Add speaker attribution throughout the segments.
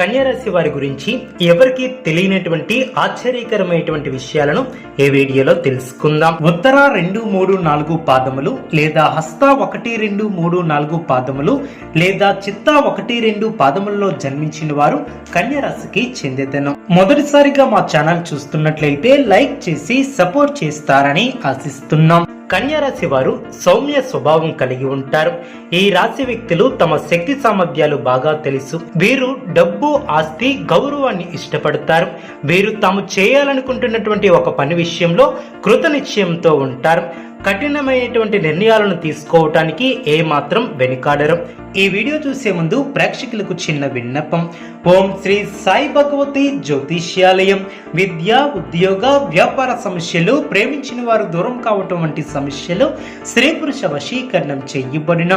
Speaker 1: కన్యారాశి వారి గురించి ఎవరికి తెలియనటువంటి ఆశ్చర్యకరమైనటువంటి విషయాలను ఈ వీడియోలో తెలుసుకుందాం. ఉత్తర రెండు మూడు నాలుగు పాదములు లేదా హస్త ఒకటి రెండు మూడు నాలుగు పాదములు లేదా చిత్త ఒకటి రెండు పాదములలో జన్మించిన వారు కన్యారాశికి చెందేదను. మొదటిసారిగా మా ఛానల్ చూస్తున్నట్లయితే లైక్ చేసి సపోర్ట్ చేస్తారని ఆశిస్తున్నాం. కన్యారాశి వారు సౌమ్య స్వభావం కలిగి ఉంటారు. ఈ రాశి వ్యక్తులు తమ శక్తి సామర్థ్యాలు బాగా తెలుసు. వీరు డబ్బు ఆస్తి గౌరవాన్ని ఇష్టపడతారు. వీరు తాము చేయాలనుకుంటున్నటువంటి ఒక పని విషయంలో కృత నిశ్చయంతో ఉంటారు. కఠినమైనటువంటి నిర్ణయాలను తీసుకోవటానికి ఏమాత్రం మాత్రం వెనుకాడరు. ఈ వీడియో చూసే ముందు ప్రేక్షకులకు చిన్న విన్నపం. ఓం శ్రీ సాయి భగవతి జ్యోతిష్యాలయం. విద్య ఉద్యోగ వ్యాపార సమస్యలు ప్రేమించిన వారు దూరం కావటం వంటి సమస్యలు స్త్రీ పురుష వశీకరణం చేయబడిన.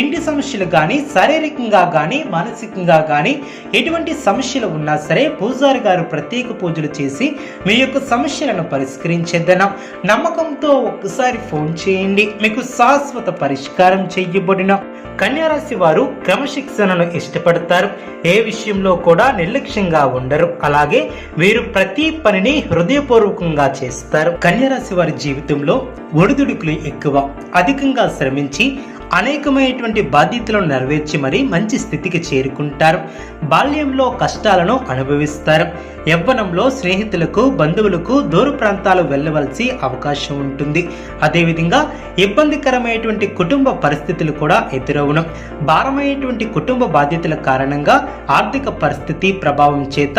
Speaker 1: ఇంటి సమస్యలు కానీ శారీరకంగా కానీ మానసికంగా కానీ ఎటువంటి సమస్యలు ఉన్నా సరే పూజారి గారు ప్రత్యేక పూజలు చేసి మీ యొక్క సమస్యలను పరిష్కరించేద్దనం. నమ్మకంతో ఒక్కసారి ఫోన్ చేయండి. మీకు శాశ్వత పరిష్కారం చేయబడిన కన్యారాశి వారు క్రమశిక్షణను ఇష్టపడతారు. ఏ విషయంలో కూడా నిర్లక్ష్యంగా ఉండరు. అలాగే వీరు ప్రతి పనిని హృదయపూర్వకంగా చేస్తారు. కన్యారాశి వారి జీవితంలో ఒడిదుడుకులు ఎక్కువ. అధికంగా శ్రమించి అనేకమైనటువంటి బాధ్యతలను నెరవేర్చి మరీ మంచి స్థితికి చేరుకుంటారు. బాల్యంలో కష్టాలను అనుభవిస్తారు. యవ్వనంలో స్నేహితులకు బంధువులకు దూర ప్రాంతాలు వెళ్ళవలసి అవకాశం ఉంటుంది. అదేవిధంగా ఇబ్బందికరమైనటువంటి కుటుంబ పరిస్థితులు కూడా ఎదురవును. భారమైనటువంటి కుటుంబ బాధ్యతల కారణంగా ఆర్థిక పరిస్థితి ప్రభావం చేత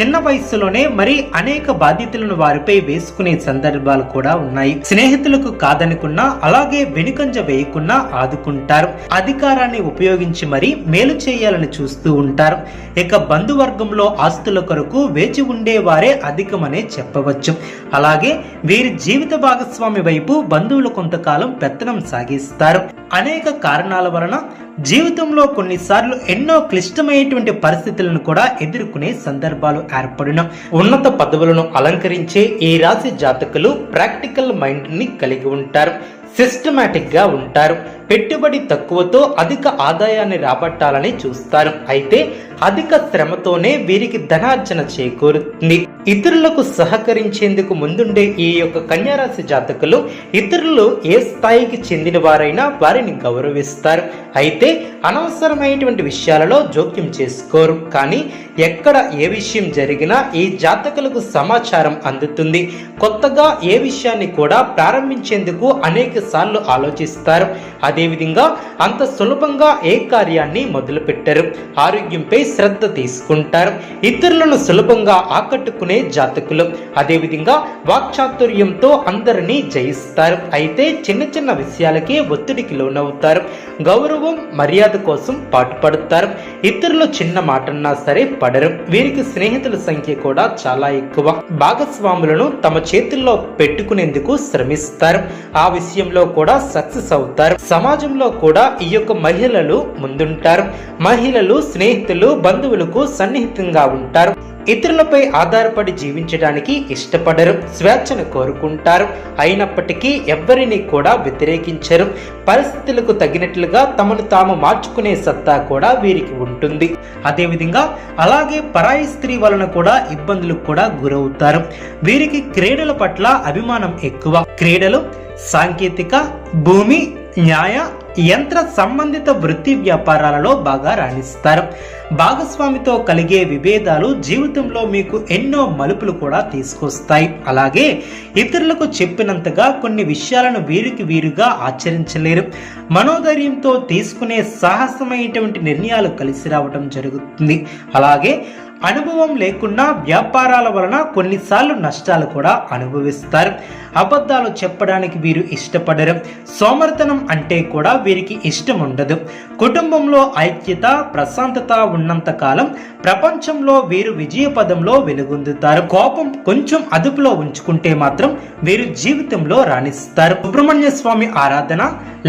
Speaker 1: చిన్న వయస్సులోనే మరి అనేక బాధ్యతలను వారిపై వేసుకునే సందర్భాలు కూడా ఉన్నాయి. స్నేహితులకు కాదనుకున్నా అలాగే వెనుకంజ వేయకుండా ఆదుకుంటారు. అధికారాన్ని ఉపయోగించి మరి మేలు చేయాలని చూస్తూ ఉంటారు. ఇక బంధువర్గంలో ఆస్తుల కొరకు వేచి ఉండేవారే అధికమనే చెప్పవచ్చు. అలాగే వీరి జీవిత భాగస్వామి వైపు బంధువులు కొంతకాలం పెత్తనం సాగిస్తారు. అనేక కారణాల వలన జీవితంలో కొన్నిసార్లు ఎన్నో క్లిష్టమైనటువంటి పరిస్థితులను కూడా ఎదుర్కొనే సందర్భాలు ఏర్పడిన. ఉన్నత పదవులను అలంకరించే ఈ రాశి జాతకులు ప్రాక్టికల్ మైండ్ని కలిగి ఉంటారు. సిస్టమేటిక్గా ఉంటారు. పెట్టుబడి తక్కువతో అధిక ఆదాయాన్ని రాబట్టాలని చూస్తారు. అయితే అధిక శ్రమతోనే వీరికి ధనార్జన చేకూరుతుంది. ఇతరులకు సహకరించేందుకు ముందుండే ఈ యొక్క కన్యారాశి జాతకులు ఇతరులు ఏ స్థాయికి చెందిన వారైనా వారిని గౌరవిస్తారు. అయితే అనవసరమైనటువంటి విషయాలలో జోక్యం చేసుకోరు. కానీ ఎక్కడ ఏ విషయం జరిగినా ఈ జాతకులకు సమాచారం అందుతుంది. కొత్తగా ఏ విషయాన్ని కూడా ప్రారంభించేందుకు అనేక సార్లు ఆలోచిస్తారు. అదేవిధంగా అంత సులభంగా ఏ కార్యాన్ని మొదలుపెట్టరు. ఆరోగ్యంపై శ్రద్ధ తీసుకుంటారు. ఇతరులను సులభంగా ఆకట్టుకునే జాతకులు. అదేవిధంగా వాక్చాతుర్యంతో అందరినీ జయిస్తారు. అయితే చిన్న చిన్న విషయాలకే ఒత్తిడికి లోనవుతారు. గౌరవం మర్యాద కోసం పాటుపడతారు. ఇతరులు చిన్న మాటన్నా సరే పడరు. వీరికి స్నేహితుల సంఖ్య కూడా చాలా ఎక్కువ. భాగస్వాములను తమ చేతుల్లో పెట్టుకునేందుకు శ్రమిస్తారు. ఆ విషయంలో కూడా సక్సెస్ అవుతారు. సమాజంలో కూడా ఈ యొక్క మహిళలు ముందుంటారు. మహిళలు స్నేహితులు బంధువులకు సన్నిహితంగా ఉంటారు. ఇతరులపై ఆధారపడి జీవించడానికి ఇష్టపడరు స్వేచ్ఛను కోరుకుంటారు. అయినప్పటికీ ఎవ్వరిని కూడా వ్యతిరేకించరు. పరిస్థితులకు తగినట్లుగా తమను తాము మార్చుకునే సత్తా కూడా వీరికి ఉంటుంది. అదేవిధంగా అలాగే పరాయి స్త్రీ వలన కూడా ఇబ్బందులకు కూడా గురవుతారు. వీరికి క్రీడల పట్ల అభిమానం ఎక్కువ. క్రీడలు సాంకేతిక భూమి న్యాయ యంత్ర సంబంధిత వృత్తి వ్యాపారాలలో బాగా రాణిస్తారు. భాగస్వామితో కలిగే విభేదాలు జీవితంలో మీకు ఎన్నో మలుపులు కూడా తీసుకొస్తాయి. అలాగే ఇతరులకు చెప్పినంతగా కొన్ని విషయాలను వీరికి వీరుగా ఆచరించలేరు. మనోధైర్యంతో తీసుకునే సాహసమైనటువంటి నిర్ణయాలు కలిసి రావడం జరుగుతుంది. అలాగే అనుభవం లేకుండా వ్యాపారాల వలన కొన్నిసార్లు నష్టాలు కూడా అనుభవిస్తారు. అబద్ధాలు చెప్పడానికి వీరు ఇష్టపడరు. సోమర్తనం అంటే కూడా వీరికి ఇష్టం ఉండదు. కుటుంబంలో ఐక్యత ప్రశాంతత ఉన్నంత కాలం ప్రపంచంలో వీరు విజయపదంలో వెలుగొందుతారు. కోపం కొంచెం అదుపులో ఉంచుకుంటే మాత్రం వీరు జీవితంలో రాణిస్తారు. సుబ్రహ్మణ్య స్వామి ఆరాధన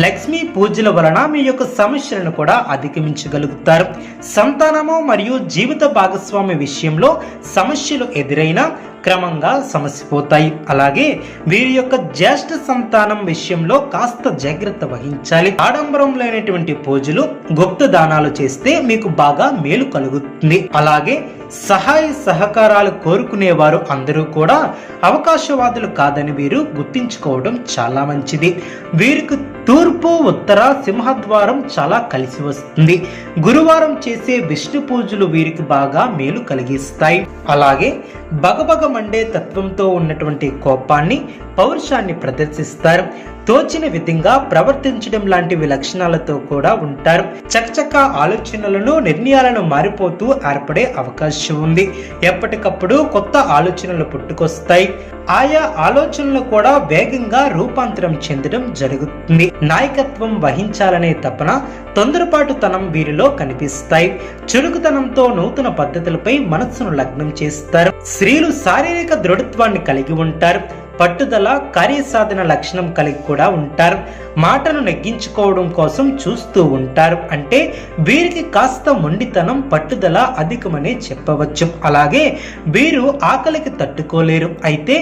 Speaker 1: లక్ష్మీ పూజల వలన మీ యొక్క సమస్యలను కూడా అధిగమించగలుగుతారు. సంతానము మరియు జీవిత భాగస్వామి విషయంలో సమస్యలు ఎదురైనా క్రమంగా సమసిపోతాయి. అలాగే వీరి యొక్క జ్యేష్ఠ సంతానం విషయంలో కాస్త జాగ్రత్త వహించాలి. ఆడంబరం లేనటువంటి పూజలు గుప్త దానాలు చేస్తే మీకు బాగా మేలు కలుగుతుంది. అలాగే సహాయ సహకారాలు కోరుకునేవారు అందరూ కూడా అవకాశవాదులు కాదని వీరు గుర్తించుకోవడం చాలా మంచిది. వీరికి తూర్పు ఉత్తర సింహద్వారం చాలా కలిసి వస్తుంది. గురువారం చేసే విష్ణు పూజలు వీరికి బాగా మేలు కలిగిస్తాయి. అలాగే బగబగ మండే తత్వంతో ఉన్నటువంటి కోపాన్ని పౌరుషాన్ని ప్రదర్శిస్తారు. తోచిన విధంగా ప్రవర్తించడం లాంటివి లక్షణాలతో కూడా ఉంటారు. చకచక ఆలోచనలను నిర్ణయాలను మారిపోతూ ఏర్పడే అవకాశం ఉంది. ఎప్పటికప్పుడు కొత్త ఆలోచనలు పుట్టుకొస్తాయి. ఆయా ఆలోచనలు కూడా వేగంగా రూపాంతరం చెందడం జరుగుతుంది. నాయకత్వం వహించాలనే తపన తొందరపాటుతనం వీరిలో కనిపిస్తాయి. చురుకుతనంతో నూతన పద్ధతులపై మనస్సును లగ్నం చేస్తారు. స్త్రీలు శారీరక దృఢత్వాన్ని కలిగి ఉంటారు. పట్టుదల కార్యసాధన లక్షణం కలిగి కూడా ఉంటారు. మాటను నెగ్గించుకోవడం కోసం చూస్తూ ఉంటారు. అంటే వీరికి కాస్త మొండితనం పట్టుదల అధికమనే చెప్పవచ్చు. అలాగే వీరు ఆకలికి తట్టుకోలేరు. అయితే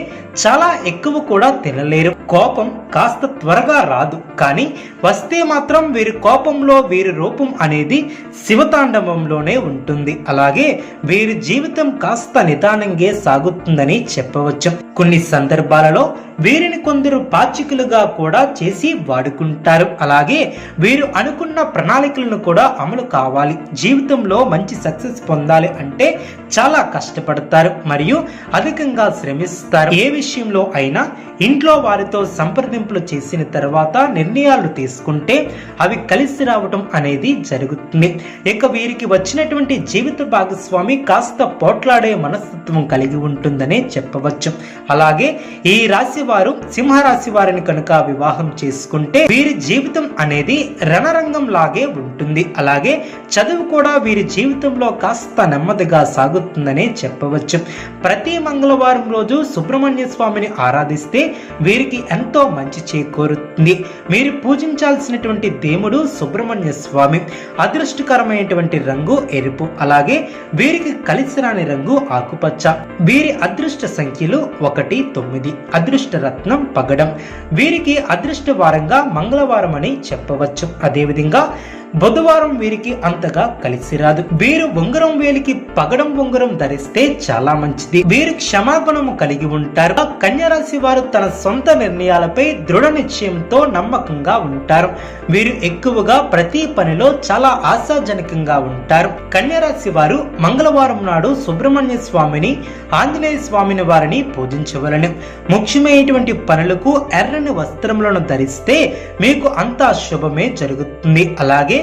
Speaker 1: చాలా ఎక్కువ కూడా తినలేరు. కోపం కాస్త త్వరగా రాదు. కానీ వస్తే మాత్రం వీరి కోపంలో వీరి రూపం అనేది శివతాండవంలోనే ఉంటుంది. అలాగే వీరి జీవితం కాస్త నిదానంగా సాగుతుందని చెప్పవచ్చు. కొన్ని సందర్భాలు సందర్భాలలో వీరిని కొందరు పాచికలుగా కూడా చేసి వాడుకుంటారు. అలాగే వీరు అనుకున్న ప్రణాళికలను కూడా అమలు కావాలి. జీవితంలో మంచి సక్సెస్ పొందాలి అంటే చాలా కష్టపడతారు మరియు అధికంగా శ్రమిస్తారు. ఏ విషయంలో అయినా ఇంట్లో వారితో సంప్రదింపులు చేసిన తర్వాత నిర్ణయాలు తీసుకుంటే అవి కలిసి రావటం అనేది జరుగుతుంది. ఇక వీరికి వచ్చినటువంటి జీవిత భాగస్వామి కాస్త పోట్లాడే మనస్తత్వం కలిగి ఉంటుందనే చెప్పవచ్చు. అలాగే ఈ రాశి వారు సింహరాశి వారిని కనుక వివాహం చేసుకుంటే వీరి జీవితం అనేది రణరంగం లాగే ఉంటుంది. అలాగే చదువు కూడా వీరి జీవితంలో కాస్త నెమ్మదిగా సాగుతుందనే చెప్పవచ్చు. ప్రతి మంగళవారం రోజు సుబ్రహ్మణ్య స్వామిని ఆరాధిస్తే వీరికి ఎంతో మంచి చేకూరుతుంది. మీరు పూజించాల్సినటువంటి దేవుడు సుబ్రహ్మణ్య స్వామి. అదృష్టకరమైనటువంటి రంగు ఎరుపు. అలాగే వీరికి కలిసి రాని రంగు ఆకుపచ్చ. వీరి అదృష్ట సంఖ్యలు ఒకటి తొమ్మిది. అదృష్ట రత్నం పగడం. వీరికి అదృష్ట వారంగా మంగళవారం అని చెప్పవచ్చు. అదేవిధంగా బుధవారం వీరికి అంతగా కలిసి రాదు. వీరు ఉంగరం వేలికి పగడం ఉంగరం ధరిస్తే చాలా మంచిది. వీరు క్షమాపణము కలిగి ఉంటారు. ఆ కన్యరాశి వారు తన సొంత నిర్ణయాలపై దృఢ నిశ్చయంతో నమ్మకంగా ఉంటారు. వీరు ఎక్కువగా ప్రతి పనిలో చాలా ఆశాజనకంగా ఉంటారు. కన్యరాశి వారు మంగళవారం నాడు సుబ్రహ్మణ్య స్వామిని ఆంజనేయ స్వామిని వారిని పూజించవలను. ముఖ్యమైనటువంటి పనులకు ఎర్రని వస్త్రములను ధరిస్తే మీకు అంతా శుభమే జరుగుతుంది. అలాగే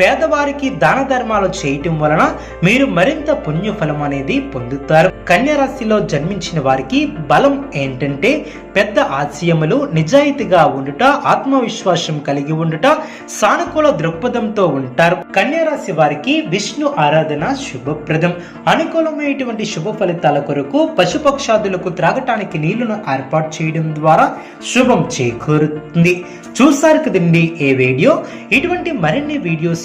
Speaker 1: పేదవారికి దాన ధర్మాలు చేయటం వలన మీరు మరింత పుణ్యఫలం అనేది పొందుతారు. కన్యరాశిలో జన్మించిన వారికి బలం ఏంటంటే పెద్ద ఆశయములు నిజాయితీగా ఉండుట ఆత్మవిశ్వాసం కలిగి ఉండుట సానుకూల దృక్పథంతో ఉంటారు. కన్యరాశి వారికి విష్ణు ఆరాధన శుభప్రదం. అనుకూలమైనటువంటి శుభ ఫలితాల కొరకు పశుపక్షాదులకు త్రాగటానికి నీళ్ళను ఏర్పాటు చేయడం ద్వారా శుభం చేకూరుతుంది. చూసారు కదండి ఏ వీడియో? ఇటువంటి మరిన్ని వీడియోస్